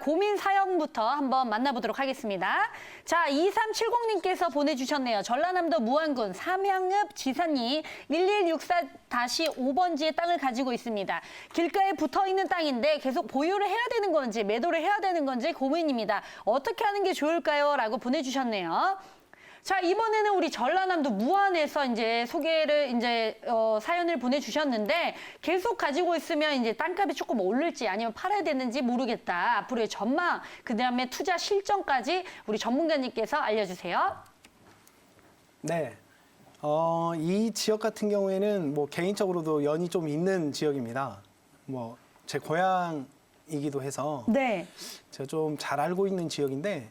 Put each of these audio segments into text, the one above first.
고민 사연부터 한번 만나보도록 하겠습니다. 자, 2370님께서 보내주셨네요. 전라남도 무안군 삼양읍 지사님 1164-5번지의 땅을 가지고 있습니다. 길가에 붙어 있는 땅인데 계속 보유를 해야 되는 건지 매도를 해야 되는 건지 고민입니다. 어떻게 하는 게 좋을까요? 라고 보내주셨네요. 자, 이번에는 우리 전라남도 무안에서 이제 소개를 이제 어, 사연을 보내주셨는데 계속 가지고 있으면 이제 땅값이 조금 오를지 아니면 팔아야 되는지 모르겠다. 앞으로의 전망, 그 다음에 투자 실정까지 우리 전문가님께서 알려주세요. 네. 어, 이 지역 같은 경우에는 뭐 개인적으로도 연이 좀 있는 지역입니다. 뭐 제 고향이기도 해서 네. 제가 좀 잘 알고 있는 지역인데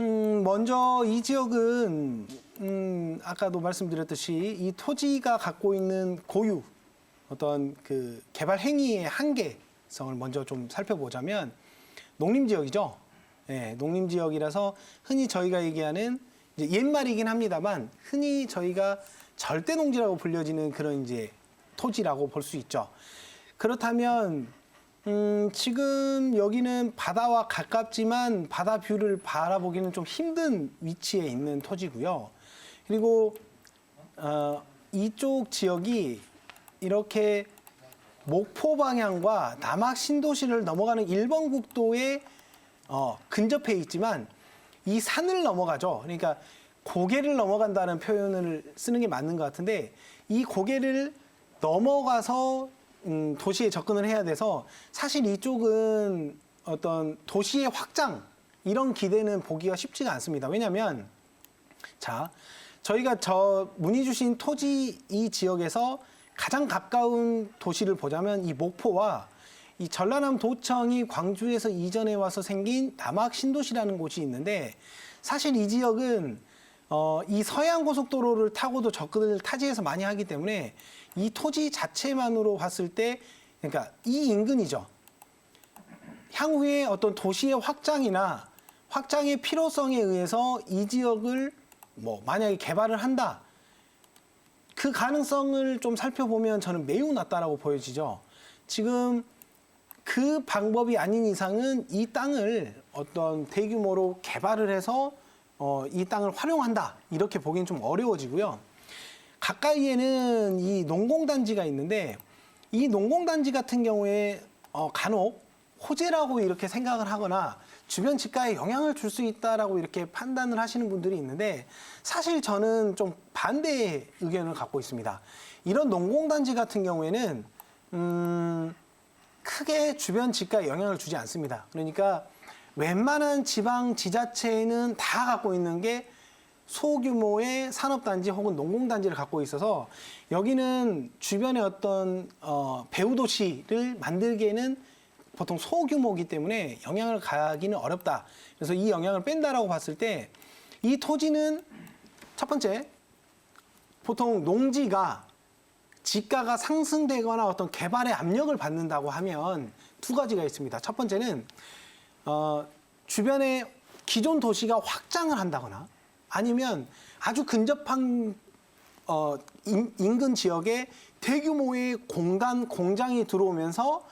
음, 먼저 이 지역은 음, 아까도 말씀드렸듯이 이 토지가 갖고 있는 고유 어떤 그 개발 행위의 한계성을 먼저 좀 살펴보자면 농림 지역이죠. 예, 농림 지역이라서 흔히 저희가 얘기하는 옛말이긴 합니다만 흔히 저희가 절대 농지라고 불려지는 그런 이제 토지라고 볼 수 있죠. 그렇다면 음, 지금 여기는 바다와 가깝지만 바다 뷰를 바라보기는 좀 힘든 위치에 있는 토지고요. 그리고 어, 이쪽 지역이 이렇게 목포 방향과 남학 신도시를 넘어가는 일본 국도에 어, 근접해 있지만 이 산을 넘어가죠. 그러니까 고개를 넘어간다는 표현을 쓰는 게 맞는 것 같은데 이 고개를 넘어가서 음, 도시에 접근을 해야 돼서 사실 이쪽은 어떤 도시의 확장 이런 기대는 보기가 쉽지가 않습니다. 왜냐하면 자 저희가 저 문의 주신 토지 이 지역에서 가장 가까운 도시를 보자면 이 목포와 이 전라남 도청이 광주에서 이전해 와서 생긴 남학 신도시라는 곳이 있는데 사실 이 지역은 어, 이 서해안 고속도로를 타고도 접근을 타지에서 많이 하기 때문에 이 토지 자체만으로 봤을 때 그러니까 이 인근이죠. 향후에 어떤 도시의 확장이나 확장의 필요성에 의해서 이 지역을 뭐 만약에 개발을 한다. 그 가능성을 좀 살펴보면 저는 매우 낮다라고 보여지죠. 지금 그 방법이 아닌 이상은 이 땅을 어떤 대규모로 개발을 해서 어, 이 땅을 활용한다 이렇게 보기는 좀 어려워지고요. 가까이에는 이 농공단지가 있는데 이 농공단지 같은 경우에 어, 간혹 호재라고 이렇게 생각을 하거나 주변 집가에 영향을 줄 수 있다라고 이렇게 판단을 하시는 분들이 있는데 사실 저는 좀 반대의 의견을 갖고 있습니다. 이런 농공단지 같은 경우에는 음, 크게 주변 집가에 영향을 주지 않습니다. 그러니까 웬만한 지방 지자체는 다 갖고 있는 게 소규모의 산업단지 혹은 농공단지를 갖고 있어서 여기는 주변에 어떤 어, 배후 도시를 만들기에는 보통 소규모이기 때문에 영향을 가기는 어렵다. 그래서 이 영향을 뺀다라고 봤을 때 이 토지는 첫 번째 보통 농지가 지가가 상승되거나 어떤 개발의 압력을 받는다고 하면 두 가지가 있습니다. 첫 번째는 어, 주변에 기존 도시가 확장을 한다거나 아니면 아주 근접한 어, 인, 인근 지역에 대규모의 공단 공장이 들어오면서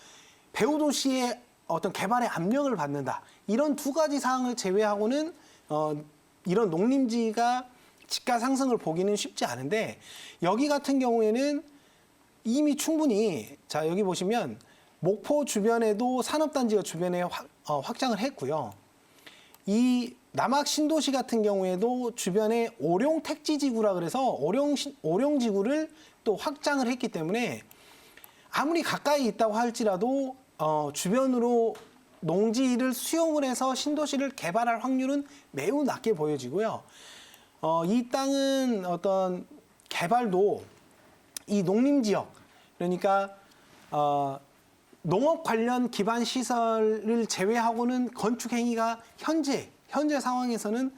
배후 도시의 어떤 개발의 압력을 받는다. 이런 두 가지 사항을 제외하고는 어, 이런 농림지가 지가 상승을 보기는 쉽지 않은데 여기 같은 경우에는 이미 충분히 자 여기 보시면 목포 주변에도 산업단지가 주변에 확, 어, 확장을 했고요. 이 남학 신도시 같은 경우에도 주변에 오룡 택지 지구라 그래서 오룡 시- 오룡 지구를 또 확장을 했기 때문에 아무리 가까이 있다고 할지라도 어, 주변으로 농지를 수용을 해서 신도시를 개발할 확률은 매우 낮게 보여지고요. 어, 이 땅은 어떤 개발도 이 농림 지역 그러니까 어, 농업 관련 기반 시설을 제외하고는 건축 행위가 현재 현재 상황에서는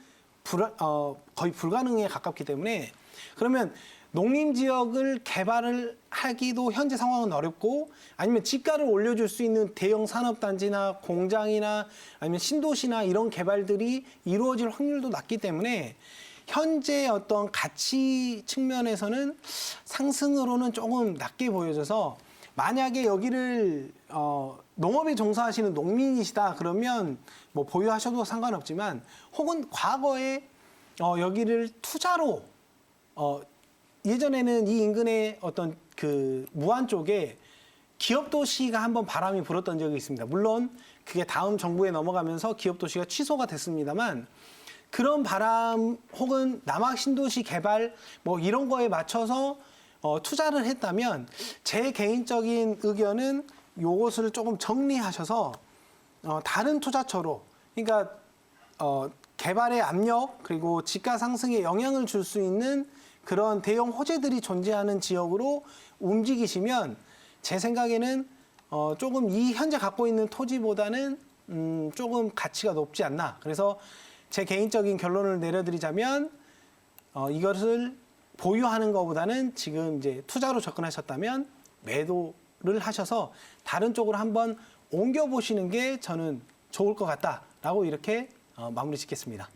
불, 어, 거의 불가능에 가깝기 때문에 그러면 농림 지역을 개발을 하기도 현재 상황은 어렵고 아니면 지가를 올려줄 수 있는 대형 산업단지나 공장이나 아니면 신도시나 이런 개발들이 이루어질 확률도 낮기 때문에 현재 어떤 가치 측면에서는 상승으로는 조금 낮게 보여져서 만약에 여기를 어, 농업에 종사하시는 농민이시다 그러면 뭐 보유하셔도 상관없지만 혹은 과거에 어, 여기를 투자로 어, 예전에는 이 인근의 어떤 그 무안 쪽에 기업 도시가 한번 바람이 불었던 적이 있습니다. 물론 그게 다음 정부에 넘어가면서 기업 도시가 취소가 됐습니다만 그런 바람 혹은 남학 신도시 개발 뭐 이런 거에 맞춰서 어, 투자를 했다면 제 개인적인 의견은 요것을 조금 정리하셔서 어, 다른 투자처로 그러니까 어, 개발의 압력 그리고 집가 상승에 영향을 줄 수 있는 그런 대형 호재들이 존재하는 지역으로 움직이시면 제 생각에는 어, 조금 이 현재 갖고 있는 토지보다는 음, 조금 가치가 높지 않나. 그래서 제 개인적인 결론을 내려드리자면 어, 이것을 보유하는 것보다는 지금 이제 투자로 접근하셨다면 매도를 하셔서 다른 쪽으로 한번 옮겨 보시는 게 저는 좋을 것 같다라고 이렇게 어, 마무리 짓겠습니다.